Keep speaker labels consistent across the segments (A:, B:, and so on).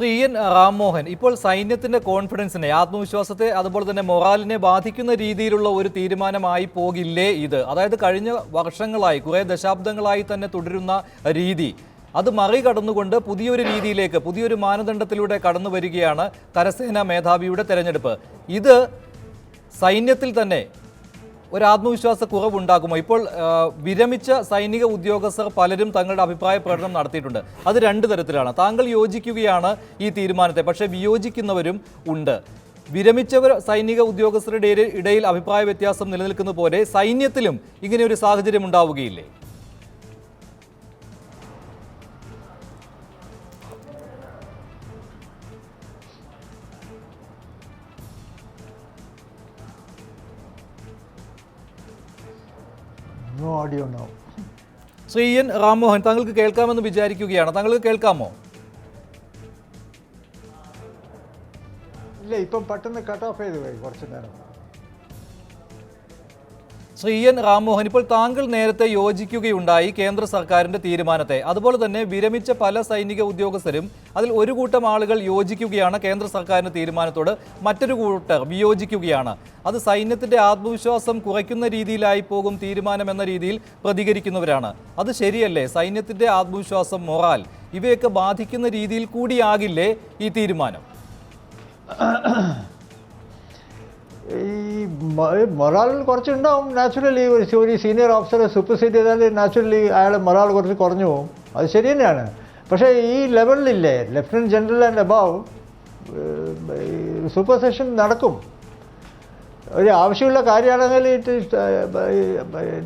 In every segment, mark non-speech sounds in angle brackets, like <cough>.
A: Shri N Rammohan ഇപ്പോൾ സൈന്യത്തിന്റെ കോൺഫിഡൻസിനെ ആത്മവിശ്വാസത്തെ അതുപോലെ തന്നെ മൊറാലിനെ ബാധിക്കുന്ന രീതിയിലുള്ള ഒരു തീരുമാനമായി പോകില്ലേ ഇത്? അതായത് കഴിഞ്ഞ വർഷങ്ങളായി കുറേ ദശാബ്ദങ്ങളായി തന്നെ തുടരുന്ന രീതി. അത് മറികടന്നുകൊണ്ട് പുതിയൊരു രീതിയിലേക്ക് പുതിയൊരു മാനദണ്ഡത്തിലൂടെ കടന്നു വരികയാണ് കരസേനാ മേധാവിയുടെ തെരഞ്ഞെടുപ്പ്. ഇത് സൈന്യത്തിൽ തന്നെ ഒരു ആത്മവിശ്വാസ കുറവുണ്ടാകുമോ ഇപ്പോൾ വിരമിച്ച സൈനിക ഉദ്യോഗസ്ഥർ പലരും തങ്ങളുടെ അഭിപ്രായ പ്രകടനം നടത്തിയിട്ടുണ്ട്. അത് രണ്ട് തരത്തിലാണ്. താങ്കൾ യോജിക്കുകയാണ് ഈ തീരുമാനത്തെ പക്ഷേ വിയോജിക്കുന്നവരും ഉണ്ട്. വിരമിച്ചവർ സൈനിക ഉദ്യോഗസ്ഥരുടെ ഇടയിൽ- അഭിപ്രായ വ്യത്യാസം നിലനിൽക്കുന്ന പോലെ സൈന്യത്തിലും ഇങ്ങനെ ഒരു സാഹചര്യം ഉണ്ടാവുകയില്ലേ?
B: നോ ഓഡിയോ നോ
A: ശ്രീയൻ റാംമോഹൻ താങ്കൾക്ക് കേൾക്കാമെന്ന് വിചാരിക്കുകയാണ്. താങ്കൾക്ക് കേൾക്കാമോ?
B: ഇല്ല ഇപ്പം പെട്ടെന്ന് കട്ട് ഓഫ് ചെയ്ത് പോയി കുറച്ച് നേരം.
A: ശ്രീ എൻ റാംമോഹൻ ഇപ്പോൾ താങ്കൾ നേരത്തെ യോജിക്കുകയുണ്ടായി കേന്ദ്ര സർക്കാരിന്റെ തീരുമാനത്തെ. അതുപോലെ തന്നെ വിരമിച്ച പല സൈനിക ഉദ്യോഗസ്ഥരും അതിൽ ഒരു കൂട്ടം ആളുകൾ യോജിക്കുകയാണ് കേന്ദ്ര സർക്കാരിന്റെ തീരുമാനത്തോട്. മറ്റൊരു കൂട്ടർ വിയോജിക്കുകയാണ്. അത് സൈന്യത്തിന്റെ ആത്മവിശ്വാസം കുറയ്ക്കുന്ന രീതിയിലായി പോകും തീരുമാനം എന്ന രീതിയിൽ പ്രതികരിക്കുന്നവരാണ്. അത് ശരിയല്ലേ? സൈന്യത്തിന്റെ ആത്മവിശ്വാസം മൊറാൽ ഇവയൊക്കെ ബാധിക്കുന്ന രീതിയിൽ കൂടിയാകില്ലേ ഈ തീരുമാനം? <coughs>
B: ഈ മൊറാൾ കുറച്ചുണ്ടാവും നാച്ചുറലി ഒരു ഒരു സീനിയർ ഓഫീസറെ സൂപ്പർസീഡ് ചെയ്താൽ നാച്ചുറലി അയാൾ മൊറാൾ കുറച്ച് കുറഞ്ഞു പോകും. അത് ശരി തന്നെയാണ്. പക്ഷേ ഈ ലെവലിലില്ലേ lieutenant general and above supersession നടക്കും. ഒരു ആവശ്യമുള്ള കാര്യമാണെങ്കിൽ ഇറ്റ്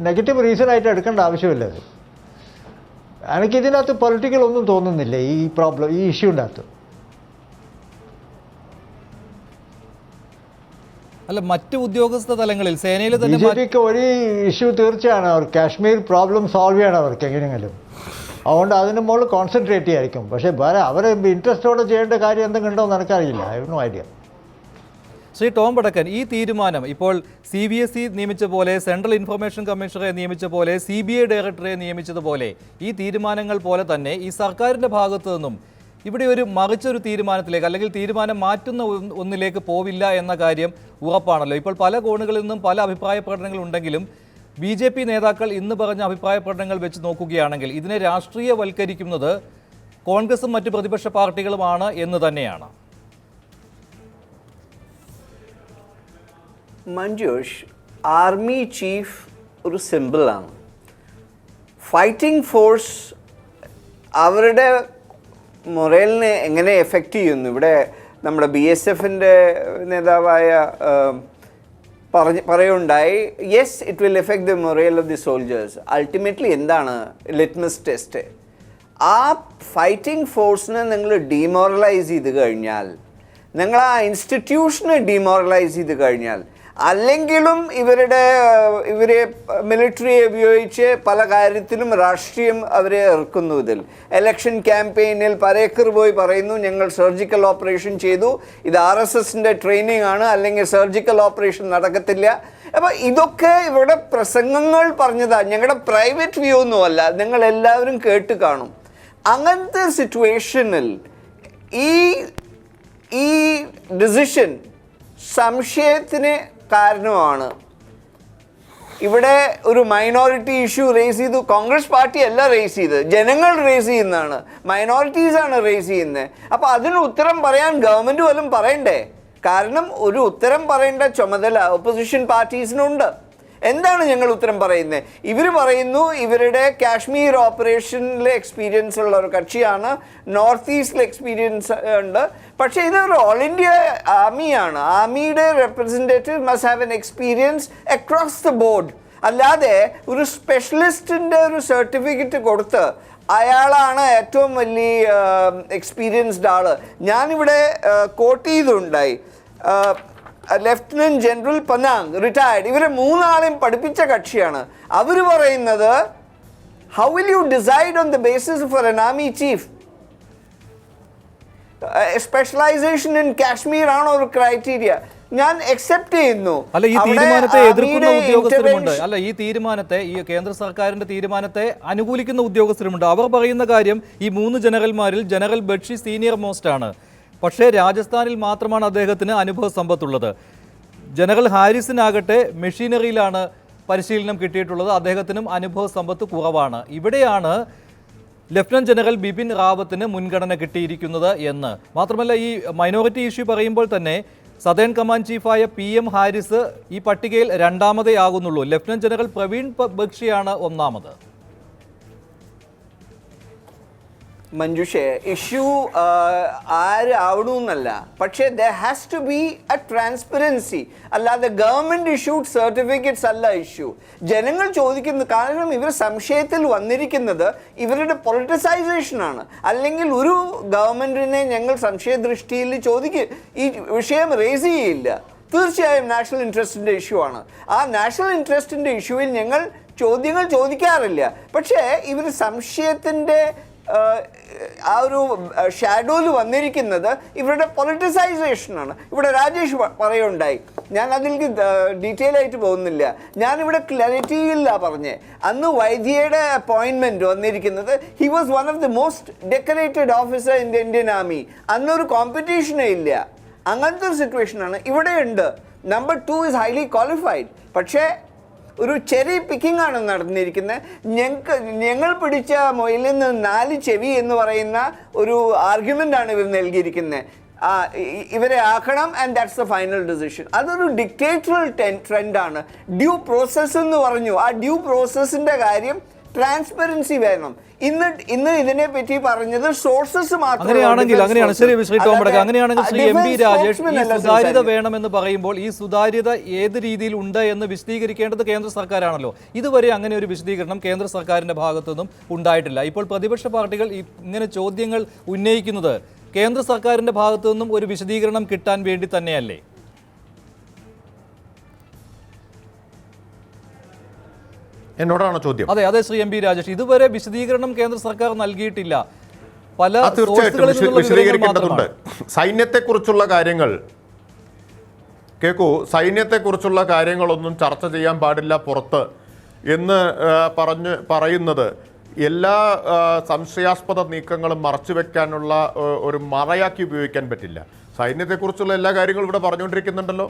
B: നെഗറ്റീവ് റീസൺ ആയിട്ട് എടുക്കേണ്ട ആവശ്യമില്ല അത്. എനിക്ക് ഇതിനകത്ത് പൊളിറ്റിക്കൽ ഒന്നും തോന്നുന്നില്ല ഈ പ്രോബ്ലം ഈ ഇഷ്യൂന്റെ അകത്ത്.
A: അല്ല മറ്റു ഉദ്യോഗസ്ഥ തലങ്ങളിൽ സേനയിൽ തന്നെ
B: ഒരു ഇഷ്യൂ തീർച്ചയാണ് അവർ കാശ്മീർ പ്രോബ്ലം സോൾവ് ചെയ്യണം അവർക്ക് എങ്ങനെയെങ്കിലും. അതുകൊണ്ട് അതിന് മുകളിൽ കോൺസെൻട്രേറ്റ് ചെയ്യായിരിക്കും. പക്ഷേ വേറെ അവരെ ഇൻട്രസ്റ്റോടെ ചെയ്യേണ്ട കാര്യം എന്തെങ്കിലും ഉണ്ടോ എന്ന് എനിക്കറിയില്ല I no idea
A: Shri Tom Padakkan ഈ തീരുമാനം ഇപ്പോൾ സി ബി എസ് ഇ നിയമിച്ച പോലെ സെൻട്രൽ ഇൻഫർമേഷൻ കമ്മീഷണറെ നിയമിച്ച പോലെ സി ബി ഐ ഡയറക്ടറെ നിയമിച്ചതുപോലെ ഈ തീരുമാനങ്ങൾ പോലെ തന്നെ ഈ സർക്കാരിന്റെ ഭാഗത്തു നിന്നും ഇവിടെ ഒരു മറിച്ചൊരു തീരുമാനത്തിലേക്ക് അല്ലെങ്കിൽ തീരുമാനം മാറ്റുന്ന ഒന്നിലേക്ക് പോവില്ല എന്ന കാര്യം ഉറപ്പാണല്ലോ. ഇപ്പോൾ പല കോണുകളിൽ നിന്നും പല അഭിപ്രായ പ്രകടനങ്ങൾ ഉണ്ടെങ്കിലും ബി ജെ പി നേതാക്കൾ ഇന്ന് പറഞ്ഞ അഭിപ്രായ പ്രകടനങ്ങൾ വെച്ച് നോക്കുകയാണെങ്കിൽ ഇതിനെ രാഷ്ട്രീയവൽക്കരിക്കുന്നത് കോൺഗ്രസും മറ്റ് പ്രതിപക്ഷ പാർട്ടികളുമാണ് എന്ന് തന്നെയാണ്.
C: മഞ്ജുഷ് ആർമി ചീഫ് ഒരു സിമ്പിളാണ്. ഫൈറ്റിംഗ് ഫോഴ്സ് അവരുടെ മൊറേലിനെ എങ്ങനെ എഫക്റ്റ് ചെയ്യുന്നു? ഇവിടെ നമ്മുടെ ബി എസ് എഫിന്റെ നേതാവായ പറഞ്ഞ് പറയുണ്ടായി yes it will effect the morale of the soldiers ultimately എന്താണ് ലിറ്റ്മസ് ടെസ്റ്റ് ആ ഫൈറ്റിംഗ് ഫോഴ്സിനെ നിങ്ങൾ ഡീമോറലൈസ് ചെയ്ത് കഴിഞ്ഞാൽ നിങ്ങൾ ആ ഇൻസ്റ്റിറ്റ്യൂഷനെ ഡീമോറലൈസ് ചെയ്ത് കഴിഞ്ഞാൽ അല്ലെങ്കിലും ഇവരുടെ ഇവരെ മിലിറ്ററിയെ ഉപയോഗിച്ച് പല കാര്യത്തിലും രാഷ്ട്രീയം അവരെ ഇറക്കുന്നു ഇതിൽ. എലക്ഷൻ ക്യാമ്പയിനിൽ പരേക്കർ പോയി പറയുന്നു ഞങ്ങൾ സർജിക്കൽ ഓപ്പറേഷൻ ചെയ്തു. ഇത് ആർ എസ് എസിന്റെ ട്രെയിനിങ് ആണ്. അല്ലെങ്കിൽ സർജിക്കൽ ഓപ്പറേഷൻ നടക്കത്തില്ല. അപ്പോൾ ഇതൊക്കെ ഇവിടെ പ്രസംഗങ്ങൾ പറഞ്ഞതാണ് ഞങ്ങളുടെ പ്രൈവറ്റ് വ്യൂ ഒന്നുമല്ല നിങ്ങൾ എല്ലാവരും കേട്ട് കാണും. അങ്ങനത്തെ സിറ്റുവേഷനിൽ ഈ ഈ ഡിസിഷൻ സംശയത്തിന് കാരണമാണ്. ഇവിടെ ഒരു മൈനോറിറ്റി ഇഷ്യൂ റേസ് ചെയ്തു. കോൺഗ്രസ് പാർട്ടി അല്ല റേസ് ചെയ്ത് ജനങ്ങൾ റേസ് ചെയ്യുന്നതാണ്. മൈനോറിറ്റീസ് ആണ് റേസ് ചെയ്യുന്നത് അപ്പോൾ അതിന് ഉത്തരം പറയാൻ ഗവൺമെന്റ് പോലും പറയണ്ടേ? കാരണം ഒരു ഉത്തരം പറയേണ്ട ചുമതല ഓപ്പോസിഷൻ പാർട്ടീസിനുണ്ട് എന്താണ് ഞങ്ങൾ ഉത്തരം പറയുന്നത് ഇവർ പറയുന്നു ഇവരുടെ കാശ്മീർ ഓപ്പറേഷനിലെ എക്സ്പീരിയൻസ് ഉള്ള ഒരു കക്ഷിയാണ് നോർത്ത് ഈസ്റ്റിൽ എക്സ്പീരിയൻസ് ഉണ്ട്. പക്ഷേ ഇതൊരു ഓൾ ഇന്ത്യ ആർമിയാണ് ആർമിയുടെ representative must have an experience across the board അല്ലാതെ ഒരു സ്പെഷ്യലിസ്റ്റിന്റെ ഒരു സർട്ടിഫിക്കറ്റ് കൊടുത്ത് അയാളാണ് ഏറ്റവും വലിയ എക്സ്പീരിയൻസ്ഡ് ആൾ ഞാനിവിടെ കോട്ട് ചെയ്തുണ്ടായി. ലെഫ്റ്റനന്റ് ജനറൽ പനാങ് റിട്ടയർഡ് ഇവരെ മൂന്നാളെയും പഠിപ്പിച്ച കക്ഷിയാണ്. അവർ പറയുന്നത് how will you decide on the basis for an army chief specialisation in Kashmir ആണോ ഒരു ക്രൈറ്റീരിയ ഞാൻ അക്സെപ്റ്റ് ചെയ്യുന്നു.
A: അല്ല ഈ തീരുമാനത്തെ എതിർക്കുന്ന ഉദ്യോഗസ്ഥരുമുണ്ട്. അല്ല ഈ തീരുമാനത്തെ ഈ കേന്ദ്ര സർക്കാരിന്റെ തീരുമാനത്തെ അനുകൂലിക്കുന്ന ഉദ്യോഗസ്ഥരുമുണ്ട്. അവർ പറയുന്ന കാര്യം ഈ മൂന്ന് ജനറൽമാരിൽ ജനറൽ ബക്ഷി സീനിയർ മോസ്റ്റ് ആണ്. പക്ഷേ രാജസ്ഥാനിൽ മാത്രമാണ് അദ്ദേഹത്തിന് അനുഭവ സമ്പത്തുള്ളത്. ജനറൽ ഹാരിസിനാകട്ടെ മെഷീനറിയിലാണ് പരിശീലനം കിട്ടിയിട്ടുള്ളത്. അദ്ദേഹത്തിനും അനുഭവ സമ്പത്ത് കുറവാണ്. ഇവിടെയാണ് ലഫ്റ്റനന്റ് ജനറൽ ബിപിൻ റാവത്തിന് മുൻഗണന കിട്ടിയിരിക്കുന്നത് എന്ന്. മാത്രമല്ല ഈ മൈനോറിറ്റി ഇഷ്യൂ പറയുമ്പോൾ തന്നെ സദേൺ കമാൻഡ് ചീഫായ പി എം ഹാരിസ് ഈ പട്ടികയിൽ രണ്ടാമതേ ആകുന്നുള്ളൂ. ലഫ്റ്റനന്റ് ജനറൽ പ്രവീൺ ബക്ഷിയാണ് ഒന്നാമത്.
C: മഞ്ജുഷേ ഇഷ്യൂ ആര് ആവണമെന്നല്ല പക്ഷേ the has to be a transparency അല്ലാതെ ഗവൺമെന്റ് ഇഷ്യൂഡ് സർട്ടിഫിക്കറ്റ്സ് അല്ല ഇഷ്യൂ ജനങ്ങൾ ചോദിക്കുന്ന കാരണം ഇവർ സംശയത്തിൽ വന്നിരിക്കുന്നത് ഇവരുടെ പൊളിറ്റിസൈസേഷനാണ് അല്ലെങ്കിൽ ഒരു ഗവൺമെന്റിനെ ഞങ്ങൾ സംശയദൃഷ്ടിയിൽ ചോദിക്കുക ഈ വിഷയം റേസ് ചെയ്യില്ല. തീർച്ചയായും നാഷണൽ ഇൻട്രസ്റ്റിന്റെ ഇഷ്യൂ ആണ്. ആ നാഷണൽ ഇൻട്രസ്റ്റിന്റെ ഇഷ്യൂവിൽ ഞങ്ങൾ ചോദ്യങ്ങൾ ചോദിക്കാറില്ല. പക്ഷേ ഇവർ സംശയത്തിന്റെ ആ ഒരു ഷാഡോയിൽ വന്നിരിക്കുന്നത് ഇവരുടെ പൊളിറ്റിസൈസേഷനാണ് ഇവിടെ രാജേഷ് പറയുണ്ടായി ഞാൻ അതിലേക്ക് ഡീറ്റെയിൽ ആയിട്ട് പോകുന്നില്ല. ഞാനിവിടെ ക്ലാരിറ്റിയില്ല പറഞ്ഞേ. അന്ന് വൈദ്യയുടെ അപ്പോയിൻമെന്റ് വന്നിരിക്കുന്നത് he was one of the most decorated officer in the Indian army അന്നൊരു കോമ്പറ്റീഷനേ ഇല്ല. അങ്ങനത്തെ ഒരു സിറ്റുവേഷനാണ് ഇവിടെയുണ്ട്. Number two is highly qualified പക്ഷേ ഒരു ചെറിയ പിക്കിംഗ് ആണ് നടന്നിരിക്കുന്നത്. ഞങ്ങൾക്ക് ഞങ്ങൾ പിടിച്ച മൊയിലിൽ നിന്ന് നാല് ചെവി എന്ന് പറയുന്ന ഒരു ആർഗ്യുമെന്റ് ആണ് ഇവർ നൽകിയിരിക്കുന്നത്. ഇവരെ ആക്കണം and that's the final decision അതൊരു ഡിക്റ്റേറ്ററൽ ട്രെൻഡാണ് ഡ്യൂ പ്രോസസ്സ് എന്ന് പറഞ്ഞു. ആ ഡ്യൂ പ്രോസസ്സിന്റെ കാര്യം ട്രാൻസ്പെറൻസി വേണം. ഇന്ന് ഇന്ന് ഇതിനെ പറ്റി പറഞ്ഞത് സോഴ്സസ് മാത്രം
A: അങ്ങനെയാണെങ്കിൽ അങ്ങനെയാണ്. ശരി ശ്രീ ടോം അങ്ങനെയാണെങ്കിൽ ശ്രീ എം പി രാജേഷ് ഈ സുതാര്യത വേണമെന്ന് പറയുമ്പോൾ ഈ സുതാര്യത ഏത് രീതിയിൽ ഉണ്ട് എന്ന് വിശദീകരിക്കേണ്ടത് കേന്ദ്ര സർക്കാരാണല്ലോ. ഇതുവരെ അങ്ങനെ ഒരു വിശദീകരണം കേന്ദ്ര സർക്കാരിന്റെ ഭാഗത്തു നിന്നും ഉണ്ടായിട്ടില്ല. ഇപ്പോൾ പ്രതിപക്ഷ പാർട്ടികൾ ഇങ്ങനെ ചോദ്യങ്ങൾ ഉന്നയിക്കുന്നത് കേന്ദ്ര സർക്കാരിന്റെ ഭാഗത്തു നിന്നും ഒരു വിശദീകരണം കിട്ടാൻ വേണ്ടി തന്നെയല്ലേ?
D: എന്നോടാണോ ചോദ്യം.
A: അതെ അതെ ശ്രീ എം പി രാജേഷ്. ഇതുവരെ വിശദീകരണം കേന്ദ്ര സർക്കാർ നൽകിയിട്ടില്ല. പല
D: തീർച്ചയായിട്ടും വിശദീകരിക്കേണ്ടതുണ്ട്. സൈന്യത്തെക്കുറിച്ചുള്ള കാര്യങ്ങൾ. കേക്കൂ സൈന്യത്തെക്കുറിച്ചുള്ള കാര്യങ്ങളൊന്നും ചർച്ച ചെയ്യാൻ പാടില്ല പുറത്ത് എന്ന് പറഞ്ഞ് പറയുന്നത്. എല്ലാ സംശയാസ്പദ നീക്കങ്ങളും മറച്ചുവെക്കാനുള്ള ഒരു മറയാക്കി ഉപയോഗിക്കാൻ പറ്റില്ല. സൈന്യത്തെക്കുറിച്ചുള്ള എല്ലാ കാര്യങ്ങളും ഇവിടെ പറഞ്ഞുകൊണ്ടിരിക്കുന്നുണ്ടല്ലോ.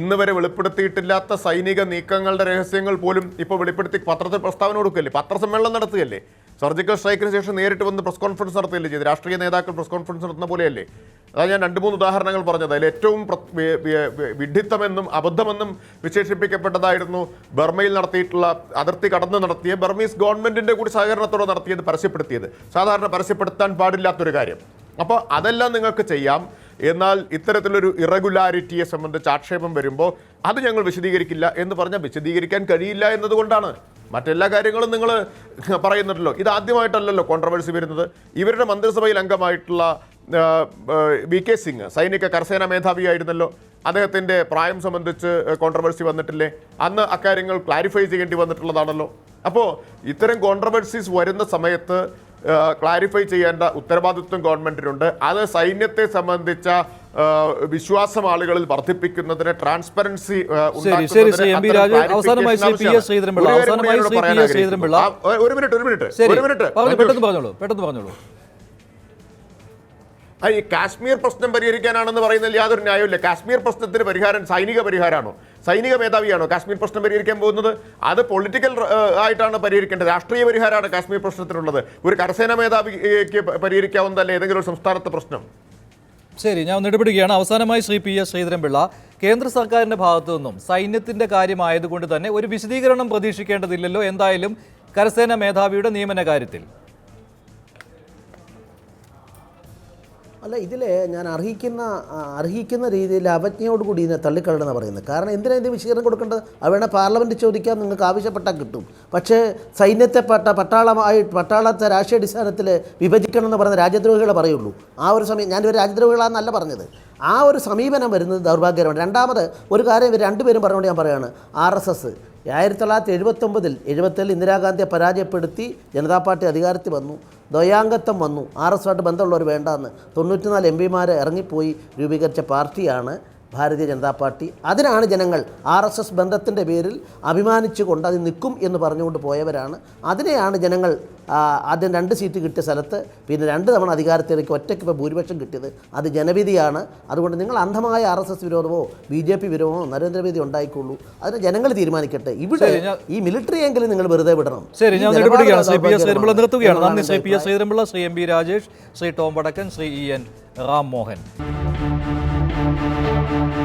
D: ഇന്ന് വരെ വെളിപ്പെടുത്തിയിട്ടില്ലാത്ത സൈനിക നീക്കങ്ങളുടെ രഹസ്യങ്ങൾ പോലും ഇപ്പോൾ വെളിപ്പെടുത്തി പത്രത്തിൽ പ്രസ്താവന കൊടുക്കുകയല്ലേ? പത്രസമ്മേളനം നടത്തുകയല്ലേ? സർജിക്കൽ സ്ട്രൈക്കിന് ശേഷം നേരിട്ട് വന്ന് പ്രസ് കോൺഫറൻസ് നടത്തുകയല്ലേ ചെയ്ത് രാഷ്ട്രീയ നേതാക്കൾ പ്രസ് കോൺഫറൻസ് നടത്തുന്ന പോലെയല്ലേ? അതാണ് ഞാൻ രണ്ട് മൂന്ന് ഉദാഹരണങ്ങൾ പറഞ്ഞത്. അതിൽ ഏറ്റവും വിഡിത്തമെന്നും അബദ്ധമെന്നും വിശേഷിപ്പിക്കപ്പെട്ടതായിരുന്നു ബർമയിൽ നടത്തിയിട്ടുള്ള അതിർത്തി കടന്ന് നടത്തിയ ബർമീസ് ഗവൺമെന്റിന്റെ കൂടി സഹകരണത്തോടെ നടത്തിയത് പരസ്യപ്പെടുത്തിയത്. സാധാരണ പരസ്യപ്പെടുത്താൻ പാടില്ലാത്തൊരു കാര്യം. അപ്പോൾ അതെല്ലാം നിങ്ങൾക്ക് ചെയ്യാം. എന്നാൽ ഇത്തരത്തിലൊരു ഇറഗുലാരിറ്റിയെ സംബന്ധിച്ച് ആക്ഷേപം വരുമ്പോൾ അത് ഞങ്ങൾ വിശദീകരിക്കില്ല എന്ന് പറഞ്ഞാൽ വിശദീകരിക്കാൻ കഴിയില്ല എന്നതുകൊണ്ടാണ്. മറ്റെല്ലാ കാര്യങ്ങളും നിങ്ങൾ പറയുന്നുണ്ടല്ലോ. ഇത് ആദ്യമായിട്ടല്ലല്ലോ കോൺട്രവേഴ്സി വരുന്നത്. ഇവരുടെ മന്ത്രിസഭയിൽ അംഗമായിട്ടുള്ള വി കെ സിംഗ് സൈനിക കരസേനാ മേധാവിയായിരുന്നല്ലോ അദ്ദേഹത്തിന്റെ പ്രായം സംബന്ധിച്ച് കോൺട്രവേഴ്സി വന്നിട്ടില്ലേ? അന്ന് അക്കാര്യങ്ങൾ ക്ലാരിഫൈ ചെയ്യേണ്ടി വന്നിട്ടുള്ളതാണല്ലോ. അപ്പോൾ ഇത്തരം കോൺട്രവേഴ്സീസ് വരുന്ന സമയത്ത് ക്ലാരിഫൈ ചെയ്യേണ്ട ഉത്തരവാദിത്വം ഗവൺമെന്റിനുണ്ട് അത് സൈന്യത്തെ സംബന്ധിച്ച വിശ്വാസം ആളുകളിൽ വർദ്ധിപ്പിക്കുന്നതിന് ട്രാൻസ്പെറൻസി. ഒരു മിനിറ്റ് ഒരു മിനിറ്റ് ഒരു മിനിറ്റ്.
A: പറഞ്ഞോളൂ
D: ഈ കാശ്മീർ പ്രശ്നം പരിഹരിക്കാനാണെന്ന് പറയുന്നതിൽ യാതൊരു ന്യായമില്ല കാശ്മീർ പ്രശ്നത്തിന് പരിഹാരം സൈനിക പരിഹാരമാണോ? സൈനിക മേധാവിയാണോ? കാശ്മീർ പ്രശ്നം പരിഹരിക്കാൻ പോകുന്നത്? അത് പൊളിറ്റിക്കൽ ആയിട്ടാണ് പരിഹരിക്കേണ്ടത്. രാഷ്ട്രീയ പരിഹാരമാണ് കാശ്മീർ പ്രശ്നത്തിനുള്ളത് ഒരു കരസേനാ മേധാവിക്ക് പരിഹരിക്കാവുന്നതല്ല ഏതെങ്കിലും ഒരു സംസ്ഥാനത്തെ പ്രശ്നം?
A: ശരി ഞാൻ ഒന്ന് ഇടപെടുകയാണ്. അവസാനമായി ശ്രീ പി എസ് ശ്രീധരൻപിള്ള കേന്ദ്ര സർക്കാരിന്റെ ഭാഗത്തു നിന്നും സൈന്യത്തിന്റെ കാര്യമായതുകൊണ്ട് തന്നെ ഒരു വിശദീകരണം പ്രതീക്ഷിക്കേണ്ടതില്ലല്ലോ. എന്തായാലും കരസേന മേധാവിയുടെ നിയമന കാര്യത്തിൽ
E: അല്ല ഇതിൽ ഞാൻ അർഹിക്കുന്ന അർഹിക്കുന്ന രീതിയിൽ അവജ്ഞയോട് കൂടി ഇതിനെ തള്ളിക്കളയെന്ന് പറയുന്നത്. കാരണം എന്തിനാണ് ഇതിന് വിശീകരണം കൊടുക്കേണ്ടത്? അത് വേണേൽ പാർലമെന്റ് ചോദിക്കാൻ നിങ്ങൾക്ക് ആവശ്യപ്പെട്ടാൽ കിട്ടും. പക്ഷേ സൈന്യത്തെ പട്ട പട്ടാളമായി പട്ടാളത്തെ രാഷ്ട്രീയ അടിസ്ഥാനത്തിൽ വിഭജിക്കണം എന്ന് പറയുന്ന രാജ്യദ്രോഹികളെ പറയുള്ളൂ. ആ ഒരു സമയം ഞാനിവർ രാജ്യദ്രോഹികളാണെന്നല്ല പറഞ്ഞത്. ആ ഒരു സമീപനം വരുന്നത് ദൗർഭാഗ്യകരമാണ്. രണ്ടാമത് ഒരു കാര്യം രണ്ടുപേരും പറഞ്ഞുകൊണ്ട് ഞാൻ പറയുകയാണ് ആർ എസ് എസ് ആയിരത്തി തൊള്ളായിരത്തി എഴുപത്തൊമ്പതിൽ എഴുപത്തേഴിൽ ഇന്ദിരാഗാന്ധിയെ പരാജയപ്പെടുത്തി ജനതാ പാർട്ടി അധികാരത്തിൽ വന്നു. ദ്വയാംഗത്വം വന്നു. ആർ എസ് ആയിട്ട് ബന്ധമുള്ളവർ വേണ്ടെന്ന് തൊണ്ണൂറ്റിനാല് എം പിമാരെ ഇറങ്ങിപ്പോയി രൂപീകരിച്ച പാർട്ടിയാണ് ഭാരതീയ ജനതാ പാർട്ടി അതിനാണ് ജനങ്ങൾ ആർ എസ് എസ് ബന്ധത്തിന്റെ പേരിൽ അഭിമാനിച്ചുകൊണ്ട് അത് നിൽക്കും എന്ന് പറഞ്ഞുകൊണ്ട് പോയവരാണ്. അതിനെയാണ് ജനങ്ങൾ ആദ്യം രണ്ട് സീറ്റ് കിട്ടിയ സ്ഥലത്ത് പിന്നെ രണ്ട് തവണ അധികാരത്തിലേക്ക് ഒറ്റയ്ക്ക് ഇപ്പോൾ ഭൂരിപക്ഷം കിട്ടിയത്. അത് ജനവിധിയാണ്. അതുകൊണ്ട് നിങ്ങൾ അന്ധമായ ആർ എസ് എസ് വിരോധമോ ബി ജെ പി വിരോധമോ നരേന്ദ്രമോദി ഉണ്ടായിക്കൊള്ളൂ അതിന് ജനങ്ങൾ തീരുമാനിക്കട്ടെ. ഇവിടെ ഈ മിലിറ്ററി എങ്കിലും നിങ്ങൾ വെറുതെ വിടണം.
A: ശരി ഞാൻ ശ്രീ പി എസ്
E: ശ്രീരമ്പിള
A: നിർത്തുകയാണ്. നന്ദി Shri P S Sreerambila Shri M P Rajesh Shri Tom Vadakkan Shri E N Ram Mohan Thank you.